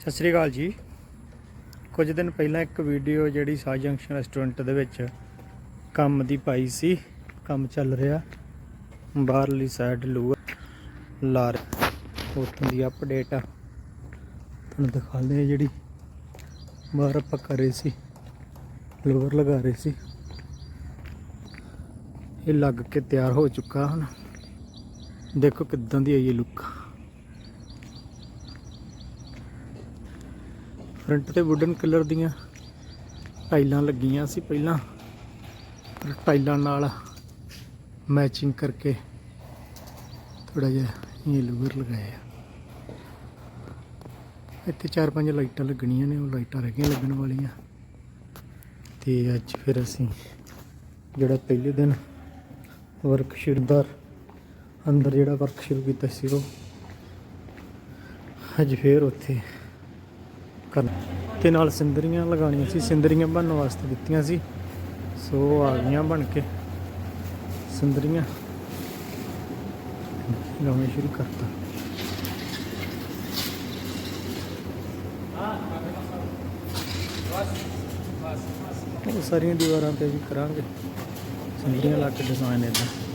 ਸਤਿ ਸ੍ਰੀ ਅਕਾਲ ਜੀ। ਕੁਝ ਦਿਨ ਪਹਿਲਾਂ ਇੱਕ ਵੀਡੀਓ ਜਿਹੜੀ ਸਾਜ ਜੰਕਸ਼ਨ ਰੈਸਟੋਰੈਂਟ ਦੇ ਵਿੱਚ ਕੰਮ ਦੀ ਪਾਈ ਸੀ। ਕੰਮ ਚੱਲ ਰਿਹਾ। ਬਾਹਰਲੀ ਸਾਈਡ ਲੋਅਰ ਲਾ ਰਿਹਾ ਉੱਥੋਂ ਦੀ ਅਪਡੇਟ ਆ। ਤੁਹਾਨੂੰ ਦਿਖਾਉਂਦੇ ਆ ਜਿਹੜੀ ਬਾਹਰ ਆਪਾਂ ਕਰੇ ਸੀ। ਲੋਵਰ ਲਗਾ ਰਹੇ ਸੀ। ਇਹ ਲੱਗ ਕੇ ਤਿਆਰ ਹੋ ਚੁੱਕਾ ਹੁਣ। ਦੇਖੋ ਕਿੱਦਾਂ ਦੀ ਆਈ ਇਹ ਲੁੱਕ ਫਰੰਟ ਤੇ ਵੁਡਨ ਕਲਰ ਦੀਆਂ ਟਾਈਲਾਂ ਲੱਗੀਆਂ ਸੀ ਪਹਿਲਾਂ। ਪਰ ਟਾਈਲਾਂ ਨਾਲ ਮੈਚਿੰਗ ਕਰਕੇ ਥੋੜਾ ਜਿਹਾ ਇਹ ਲੂਰ ਲਗਾਇਆ। ਇੱਥੇ ਚਾਰ ਪੰਜ ਲਾਈਟਾਂ ਲੱਗਣੀਆਂ ਨੇ, ਉਹ ਲਾਈਟਾਂ ਰਹਿ ਗਈਆਂ ਲੱਗਣ ਵਾਲੀਆਂ। ਤੇ ਅੱਜ ਫਿਰ ਅਸੀਂ ਜਿਹੜਾ ਪਹਿਲੇ ਦਿਨ ਵਰਕ ਸ਼ੁਰੂਦਾਰ ਅੰਦਰ ਜਿਹੜਾ ਵਰਕ ਸ਼ੁਰੂ ਕੀਤਾ ਸੀ ਉਹ, ਅੱਜ ਫੇਰ ਉੱਥੇ ਕਰਨਾ। ਤੇ ਨਾਲ ਸਿੰਦਰੀਆਂ ਲਗਾਉਣੀਆਂ ਸੀ। ਸਿੰਦਰੀਆਂ ਬਣਨ ਵਾਸਤੇ ਦਿੱਤੀਆਂ ਸੀ। ਸੋ ਆ ਗਈਆਂ ਬਣ ਕੇ। ਸਿੰਦਰੀਆਂ। ਲਾਉਣਾ ਸ਼ੁਰੂ ਕਰਤਾ। ਉਹ ਸਾਰੀਆਂ ਦੀਵਾਰਾਂ ਤੇ ਵੀ ਕਰਾਂਗੇ। ਸਿੰਦਰੀਆਂ ਲਾ ਕੇ ਡਿਜ਼ਾਈਨ ਇਦਾਂ